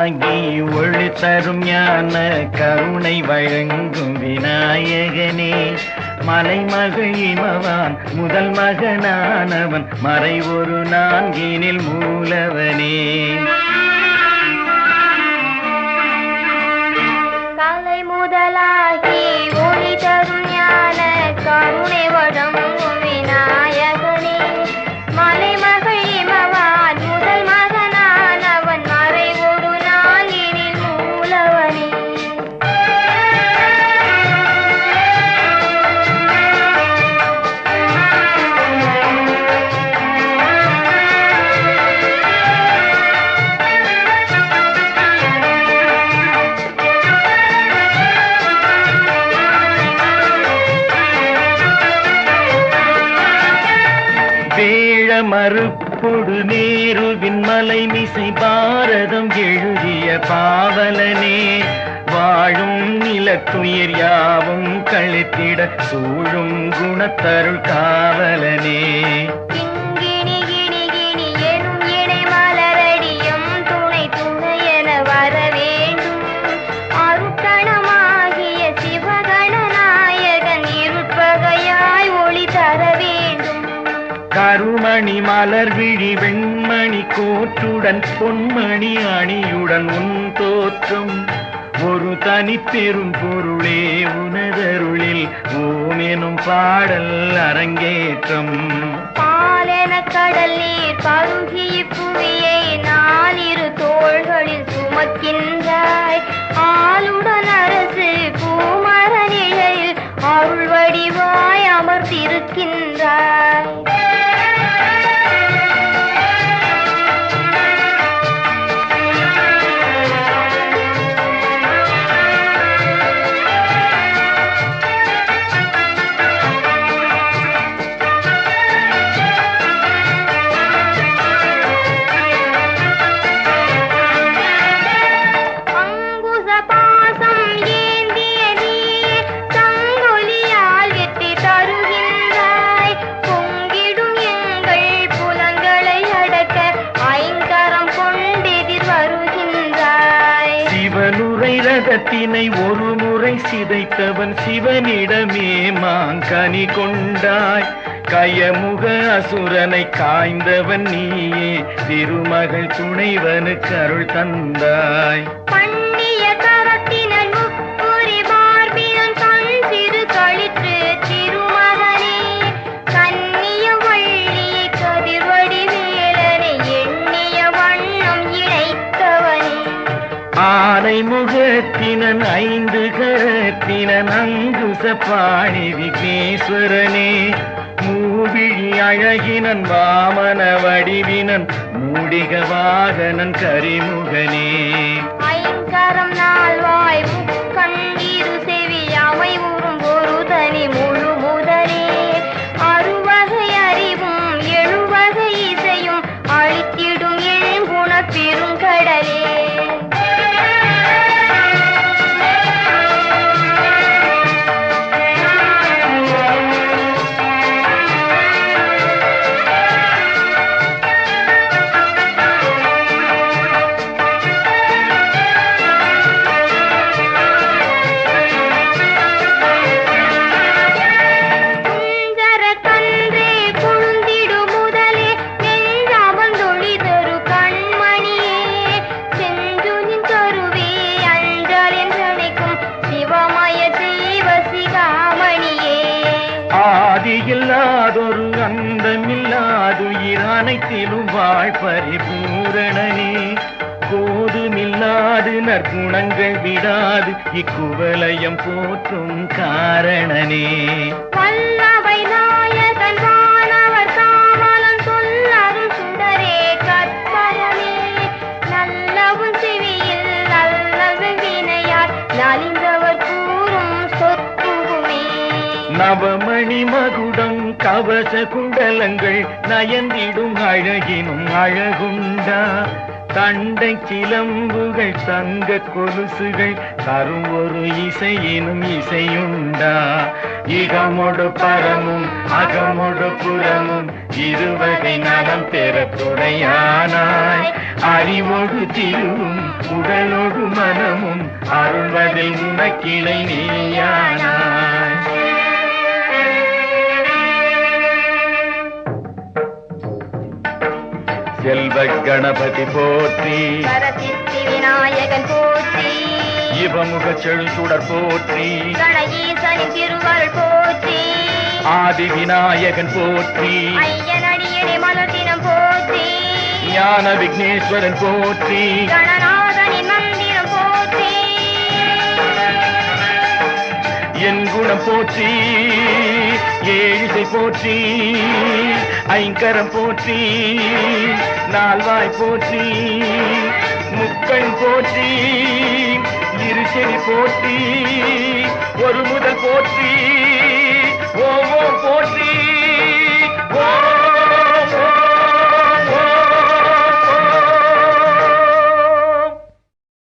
தாங்கி ஒளி தரும் ஞான கருணை வழங்கும் விநாயகனே. மலை மகிழ்மவான் முதல் மகனானவன் மறை ஒரு நான்கினில் மூலவனே. கலை முதலாகி ஒளி தரும் ஞான கருணை வழங்கும் வேழ மறுப்பொடு நேருவின் மலை மிசை பாரதம் எழுதிய பாவலனே. வாழும் நிலத்துயிர் யாவும் கழித்திட சூழும் குணத்தருள் காவலனே. கருமணி மலர் விழி வெண்மணி கோற்றுடன் பொன்மணி அணியுடன் உன் தோற்றம். ஒரு தனி பெரும் பொருளே உனதருளில் ஓமெனும் பாடல் அரங்கேற்றம். பாலென கடல் நீர் பருகி புவியை நாலிரு தோள்களில் சுமக்கின்ற ரதத்தினை ஒரு முறை சிதைத்தவன் சிவனிடமே மாங்கனி கொண்டாய். கயமுக அசுரனை காய்ந்தவன் நீயே திருமகள் துணைவனுக்கு அருள் தந்தாய். பண்ணிய கரத்தினன் முப்புரி ஐந்து கரத்தினன் அங்குச பாணி விக்னேஸ்வரனே மூவிழி அழகினன் வாமன வடிவினன் மூடிக வாகனன் கரிமுகனே. ஐங்கரம் நாள் வாய்வு இரு அனைத்திலும் வாழ் பரிபூரணனே. கோதுமில்லாது நற்குணங்கள் விடாது. இக்குவலயம் போற்றும் காரணனே. நவமணி மகுடம் கவச குடலங்கள் நயந்திடும் அழகினும் அழகுண்டா. தண்டை சிலம்புகள் தங்க கொலுசுகள் தரும் ஒரு இசையினும் இசையுண்டா. இகமொடு பரமும் அகமொடு புறமும் இருவகை நலம் பெற துணையானாய். அறிவோடு திருவும் உடலோடு மனமும் அருள்வதில் உனக்கிளை நீயானாய். செல்வ கணபதி போற்றி. சரசித்தி விநாயகன் போற்றி. இவமுக செழுசுடர் போற்றி. கணஈசனின் திருவருள் போற்றி. ஆதி விநாயகன் போற்றி. ஐயனடியடி மலர்த்தினம் போற்றி. ஞான விக்னேஸ்வரன் போற்றி. கணநாதனின் மந்திரம் போற்றி. என் குணம் போற்றி. ஏழிசை போற்றி ஐங்கரம் போற்றி நால்வாய் போற்றி முக்கண் போற்றி இருசெறி போற்றி ஒரு முதல் போற்றி ஓவோ போற்றி